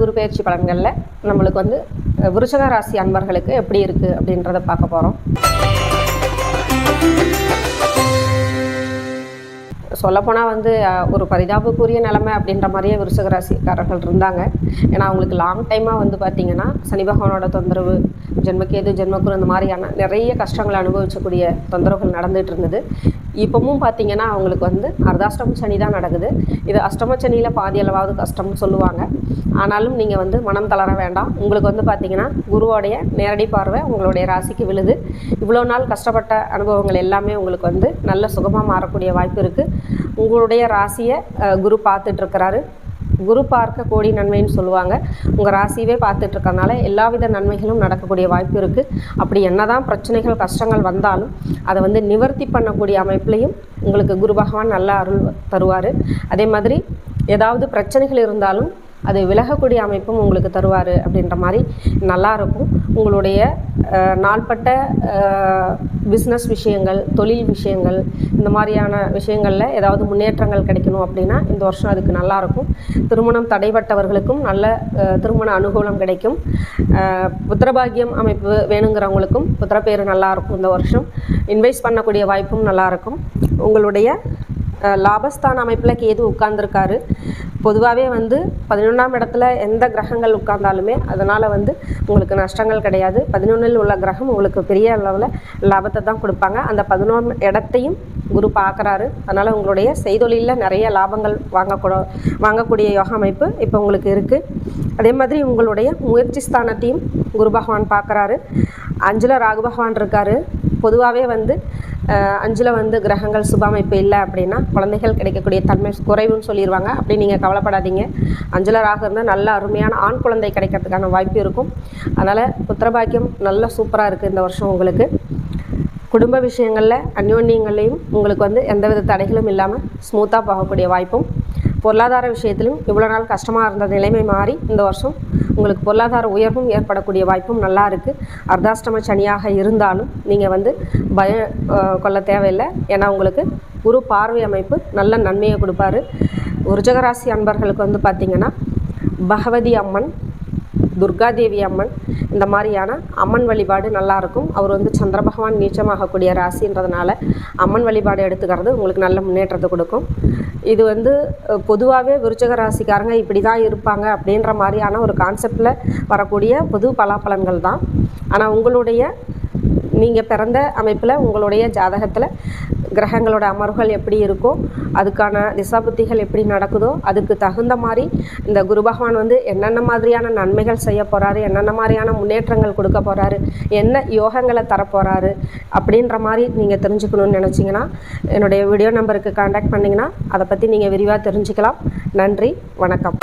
குரு பயிற்சி பலன்களில் நம்மளுக்கு வந்து விருச்சக ராசி அன்பர்களுக்கு எப்படி இருக்குது அப்படின்றத பார்க்க போகிறோம் சொல்லப்போனால் வந்து ஒரு பரிதாபக்குரிய நிலைமை அப்படின்ற மாதிரியே விருச்சக ராசிக்காரர்கள் இருந்தாங்க. ஏன்னா அவங்களுக்கு லாங் டைமாக வந்து பார்த்திங்கன்னா சனி பகவானோட தொந்தரவு ஜென்மக்கேது ஜென்மக்குரு இந்த மாதிரியான நிறைய கஷ்டங்களை அனுபவிச்சக்கூடிய தொந்தரவுகள் நடந்துகிட்டு இருந்தது. இப்போவும் பார்த்தீங்கன்னா அவங்களுக்கு வந்து அர்த்தாஷ்டம சனி தான் நடக்குது. இது அஷ்டம சனியில் பாதி அளவாவது கஷ்டம்னு சொல்லுவாங்க. ஆனாலும் நீங்கள் வந்து மனம் தளர வேண்டாம். உங்களுக்கு வந்து பார்த்தீங்கன்னா குருவோடைய நேரடி பார்வை உங்களுடைய ராசிக்கு விழுது. இவ்வளோ நாள் கஷ்டப்பட்ட அனுபவங்கள் எல்லாமே உங்களுக்கு வந்து நல்ல சுகமாக மாறக்கூடிய வாய்ப்பு இருக்குது உங்களுடைய ராசியை குரு பார்த்துட்ருக்கிறாரு குரு பார்க்க கோடி நன்மைன்னு சொல்லுவாங்க. உங்கள் ராசியவே பார்த்துட்டு இருக்கறனால எல்லாவித நன்மைகளும் நடக்கக்கூடிய வாய்ப்பு இருக்குது அப்படி என்னதான் பிரச்சனைகள் கஷ்டங்கள் வந்தாலும் அதை வந்து நிவர்த்தி பண்ணக்கூடிய அமைப்புலையும் உங்களுக்கு குரு பகவான் நல்ல அருள் தருவார். அதே மாதிரி ஏதாவது பிரச்சனைகள் இருந்தாலும் அது விலகக்கூடிய அமைப்பும் உங்களுக்கு தருவார் அப்படின்ற மாதிரி நல்லாயிருக்கும். உங்களுடைய நாள்பட்ட பிஸ்னஸ் விஷயங்கள் தொழில் விஷயங்கள் இந்த மாதிரியான விஷயங்களில் ஏதாவது முன்னேற்றங்கள் கிடைக்கணும் அப்படின்னா இந்த வருஷம் அதுக்கு நல்லாயிருக்கும். திருமணம் தடைப்பட்டவர்களுக்கும் நல்ல திருமண அனுகூலம் கிடைக்கும். புத்திரபாகியம் அமைப்பு வேணுங்கிறவங்களுக்கும் புத்திரப்பேர் நல்லாயிருக்கும் இந்த வருஷம். இன்வெஸ்ட் பண்ணக்கூடிய வாய்ப்பும் நல்லாயிருக்கும். உங்களுடைய லாபஸ்தான அமைப்பில் கேது உட்கார்ந்துருக்காரு. பொதுவாகவே வந்து பதினொன்றாம் இடத்துல எந்த கிரகங்கள் உட்கார்ந்தாலுமே அதனால் வந்து உங்களுக்கு நஷ்டங்கள் கிடையாது. பதினொன்றில் உள்ள கிரகம் உங்களுக்கு பெரிய அளவில் லாபத்தை தான் கொடுப்பாங்க. அந்த பதினொன்று இடத்தையும் குரு பார்க்குறாரு. அதனால் உங்களுடைய செய்தொழிலில் நிறைய லாபங்கள் வாங்கக்கூட வாங்கக்கூடிய யோக அமைப்பு இப்போ உங்களுக்கு இருக்குது அதே மாதிரி உங்களுடைய முயற்சி ஸ்தானத்தையும் குரு பகவான் பார்க்குறாரு. அஞ்சில் ராகு பகவான் இருக்காரு. பொதுவாகவே வந்து அஞ்சில் வந்து கிரகங்கள் சுபமைப்பு இல்லை அப்படின்னா குழந்தைகள் கிடைக்கக்கூடிய தன்மை குறைவுன்னு சொல்லிடுவாங்க அப்படி நீங்கள் கவலைப்படாதீங்க. அஞ்சில் ராகு இருந்தால் நல்ல அருமையான ஆண் குழந்தை கிடைக்கிறதுக்கான வாய்ப்பு இருக்கும். அதனால் புத்திரபாக்கியம் நல்ல சூப்பராக இருக்குது இந்த வருஷம் உங்களுக்கு. குடும்ப விஷயங்களில் அந்யோன்யங்கள்லேயும் உங்களுக்கு வந்து எந்தவித தடைகளும் இல்லாமல் ஸ்மூத்தாக போகக்கூடிய வாய்ப்பும் பொருளாதார விஷயத்திலும் இவ்வளோ நாள் கஷ்டமாக இருந்த நிலைமை மாறி இந்த வருஷம் உங்களுக்கு பொருளாதார உயர்வும் ஏற்படக்கூடிய வாய்ப்பும் நல்லா இருக்குது அர்த்தாஷ்டம சனியாக இருந்தாலும் நீங்கள் வந்து பயம் கொள்ள தேவையில்லை. ஏன்னா உங்களுக்கு குரு பார்வை அமைப்பு நல்ல நன்மையை கொடுப்பாரு. உருஜகராசி அன்பர்களுக்கு வந்து பார்த்திங்கன்னா பகவதி அம்மன் துர்காதேவி அம்மன் இந்த மாதிரியான அம்மன் வழிபாடு நல்லாயிருக்கும். அவர் வந்து சந்திர பகவான் நீச்சமாகக்கூடிய ராசின்றதுனால அம்மன் வழிபாடு எடுத்துக்கிறது உங்களுக்கு நல்ல முன்னேற்றத்தை கொடுக்கும். இது வந்து பொதுவாகவே விருச்சக ராசிக்காரங்க இப்படி தான் இருப்பாங்க அப்படின்ற மாதிரியான ஒரு கான்செப்டில் வரக்கூடிய பொது பலாபலன்கள் தான். ஆனால் உங்களுடைய நீங்கள் பிறந்த அமைப்பில் உங்களுடைய ஜாதகத்தில் கிரகங்களோட அமர்வுகள் எப்படி இருக்கோ அதுக்கான திசாபுத்திகள் எப்படி நடக்குதோ அதுக்கு தகுந்த மாதிரி இந்த குரு பகவான் வந்து என்னென்ன மாதிரியான நன்மைகள் செய்ய போகிறாரு என்னென்ன மாதிரியான முன்னேற்றங்கள் கொடுக்க போகிறாரு என்ன யோகங்களை தரப்போகிறாரு அப்படின்ற மாதிரி நீங்கள் தெரிஞ்சுக்கணும்னு நினச்சிங்கன்னா என்னுடைய வீடியோ நம்பருக்கு காண்டாக்ட் பண்ணிங்கன்னா அதை பற்றி நீங்கள் விரிவாக தெரிஞ்சுக்கலாம். நன்றி வணக்கம்.